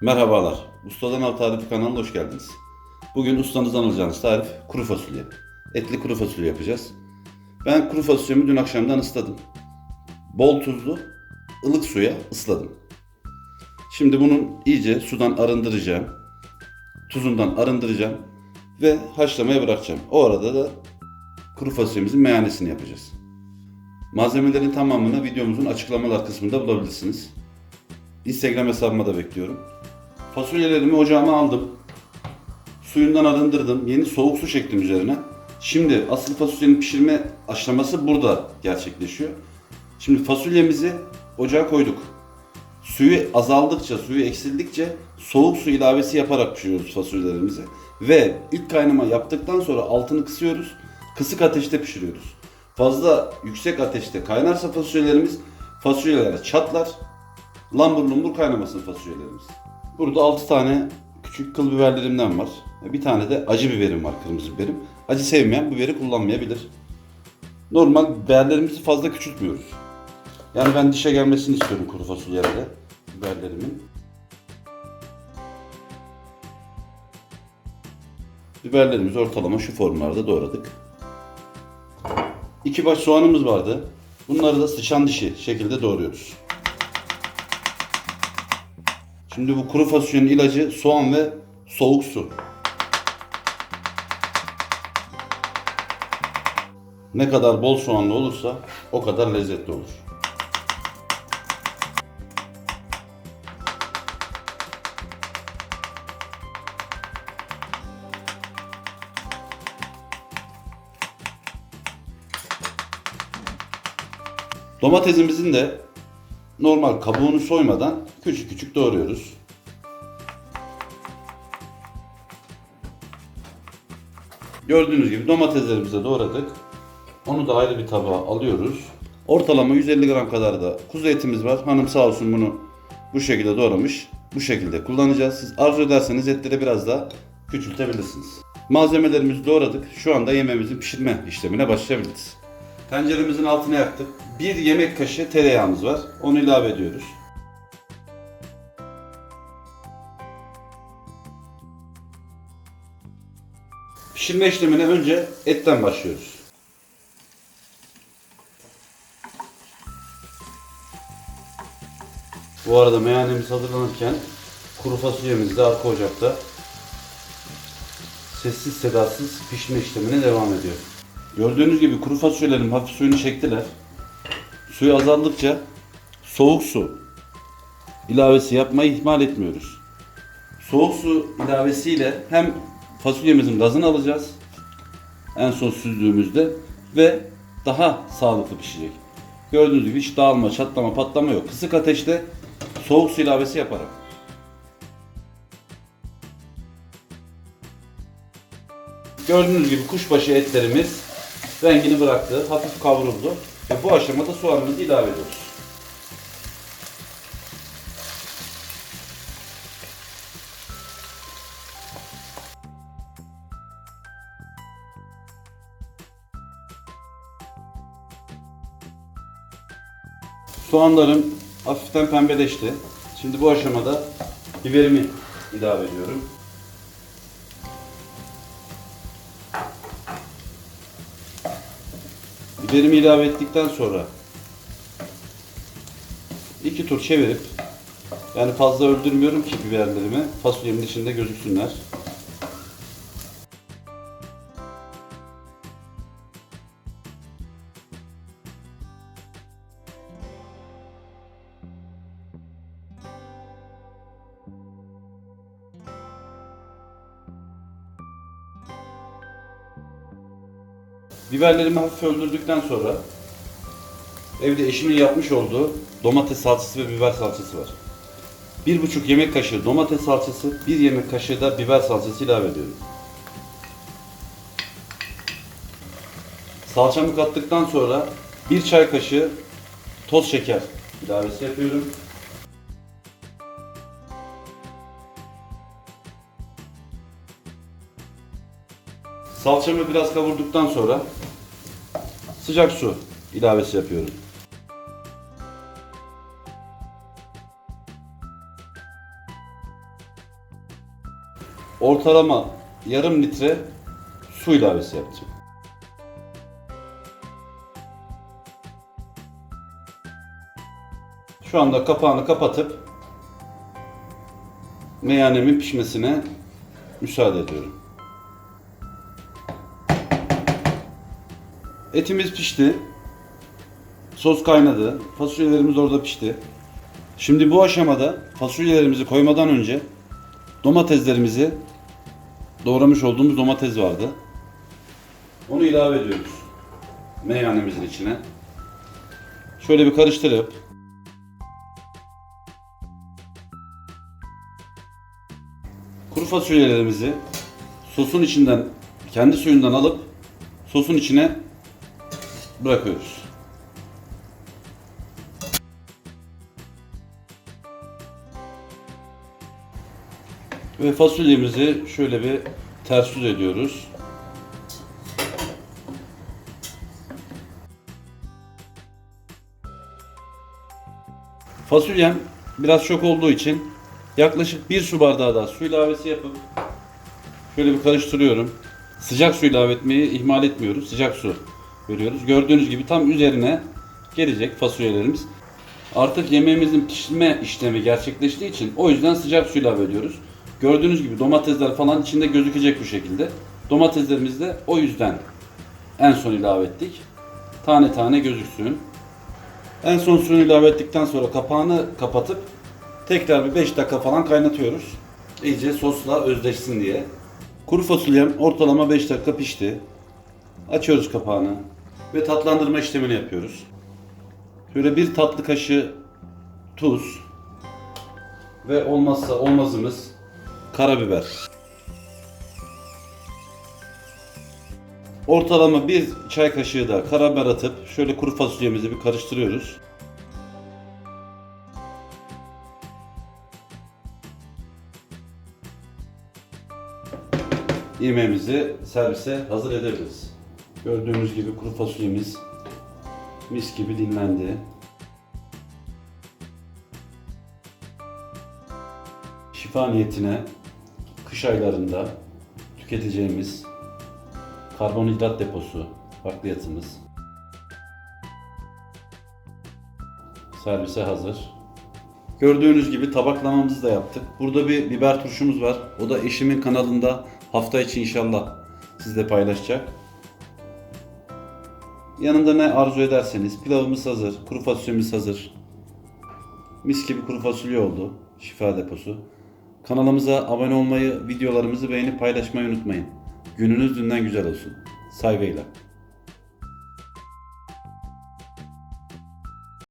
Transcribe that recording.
Merhabalar. Ustadan Av Tarifi kanalına hoş geldiniz. Bugün ustanızdan alacağınız tarif kuru fasulye. Etli kuru fasulye yapacağız. Ben kuru fasulyemi dün akşamdan ısladım. Bol tuzlu, ılık suya ısladım. Şimdi bunun iyice sudan arındıracağım. Tuzundan arındıracağım ve haşlamaya bırakacağım. O arada da kuru fasulyemizin meyanesini yapacağız. Malzemelerin tamamını videomuzun açıklamalar kısmında bulabilirsiniz. Instagram hesabıma da bekliyorum. Fasulyelerimi ocağıma aldım. Suyundan arındırdım. Yeni soğuk su çektim üzerine. Şimdi asıl fasulyenin pişirme aşaması burada gerçekleşiyor. Şimdi fasulyemizi ocağa koyduk. Suyu azaldıkça, suyu eksildikçe soğuk su ilavesi yaparak pişiriyoruz fasulyelerimizi. Ve ilk kaynama yaptıktan sonra altını kısıyoruz. Kısık ateşte pişiriyoruz. Fazla yüksek ateşte kaynarsa fasulyelerimiz fasulyeler çatlar. Lambur lumbur kaynamasın fasulyelerimiz. Burada 6 tane küçük kıl biberlerimden var. Bir tane de acı biberim var, kırmızı biberim. Acı sevmeyen biberi kullanmayabilir. Normal biberlerimizi fazla küçültmüyoruz. Yani ben dişe gelmesini istiyorum kuru fasulyelerde biberlerimin. Biberlerimizi ortalama şu formlarda doğradık. İki baş soğanımız vardı. Bunları da sıçan dişi şekilde doğruyoruz. Şimdi bu kuru fasulyenin ilacı soğan ve soğuk su. Ne kadar bol soğanlı olursa o kadar lezzetli olur. Domatesimizin de normal kabuğunu soymadan küçük küçük doğruyoruz. Gördüğünüz gibi domateslerimizi doğradık. Onu da ayrı bir tabağa alıyoruz. Ortalama 150 gram kadar da kuzu etimiz var. Hanım sağ olsun bunu bu şekilde doğramış. Bu şekilde kullanacağız. Siz arzu ederseniz etleri biraz daha küçültebilirsiniz. Malzemelerimizi doğradık. Şu anda yemeğimizin pişirme işlemine başlayabiliriz. Tenceremizin altını yaktık. Bir yemek kaşığı tereyağımız var. Onu ilave ediyoruz. Pişirme işlemine önce etten başlıyoruz. Bu arada meyanemiz hazırlanırken kuru fasulyemiz de arka ocakta sessiz sedasız pişme işlemine devam ediyor. Gördüğünüz gibi kuru fasulyelerim hafif suyunu çektiler. Suyu azaldıkça soğuk su ilavesi yapmayı ihmal etmiyoruz. Soğuk su ilavesiyle hem fasulyemizin gazını alacağız en son süzdüğümüzde ve daha sağlıklı pişecek. Gördüğünüz gibi hiç dağılma, çatlama, patlama yok. Kısık ateşte soğuk su ilavesi yaparak. Gördüğünüz gibi kuşbaşı etlerimiz rengini bıraktı, hafif kavruldu ve bu aşamada soğanımızı ilave ediyoruz. Soğanlarım hafiften pembeleşti. Şimdi bu aşamada biberimi ilave ediyorum. Biberimi ilave ettikten sonra iki tur çevirip yani fazla öldürmüyorum ki biberlerimi fasulyemin içinde gözüksünler. Biberlerimi hafif öldürdükten sonra evde eşimin yapmış olduğu domates salçası ve biber salçası var. Bir buçuk yemek kaşığı domates salçası, bir yemek kaşığı da biber salçası ilave ediyorum. Salçamı kattıktan sonra bir çay kaşığı toz şeker ilavesi yapıyorum. Salçamı biraz kavurduktan sonra sıcak su ilavesi yapıyorum. ortalama yarım litre su ilavesi yapacağım. Şu anda kapağını kapatıp meyanemin pişmesine müsaade ediyorum. Etimiz pişti. Sos kaynadı. Fasulyelerimiz orada pişti. Şimdi bu aşamada fasulyelerimizi koymadan önce domateslerimizi doğramış olduğumuz domates vardı. Onu ilave ediyoruz. Meyanemizin içine. Şöyle bir karıştırıp kuru fasulyelerimizi sosun içinden kendi suyundan alıp sosun içine bırakıyoruz. Ve fasulyemizi şöyle bir ters yüz ediyoruz. Fasulyem biraz çok olduğu için yaklaşık bir su bardağı daha su ilavesi yapıp şöyle bir karıştırıyorum. Sıcak su ilave etmeyi ihmal etmiyoruz. Sıcak su veriyoruz. Gördüğünüz gibi tam üzerine gelecek fasulyelerimiz. Artık yemeğimizin pişme işlemi gerçekleştiği için o yüzden sıcak su ilave ediyoruz. Gördüğünüz gibi domatesler falan içinde gözükecek bu şekilde. Domateslerimizi de o yüzden en son ilave ettik. Tane tane gözüksün. En son suyunu ilave ettikten sonra kapağını kapatıp tekrar bir 5 dakika falan kaynatıyoruz. İyice sosla özleşsin diye. Kuru fasulyem ortalama 5 dakika pişti. Açıyoruz kapağını ve tatlandırma işlemini yapıyoruz. Şöyle bir tatlı kaşığı tuz ve olmazsa olmazımız karabiber. Ortalama bir çay kaşığı da karabiber atıp şöyle kuru fasulyemizi bir karıştırıyoruz. Yemeğimizi servise hazır edebiliriz. Gördüğünüz gibi kuru fasulyemiz mis gibi dinlendi. Şifa niyetine kış aylarında tüketeceğimiz karbonhidrat deposu bakliyatımız servise hazır. Gördüğünüz gibi tabaklamamızı da yaptık. Burada bir biber turşumuz var. O da eşimin kanalında hafta içi inşallah sizle paylaşacak. Yanında ne arzu ederseniz pilavımız hazır, kuru fasulyemiz hazır. Mis gibi kuru fasulye oldu. Şifa deposu. Kanalımıza abone olmayı, videolarımızı beğenip paylaşmayı unutmayın. Gününüz dünden güzel olsun. Saygıyla.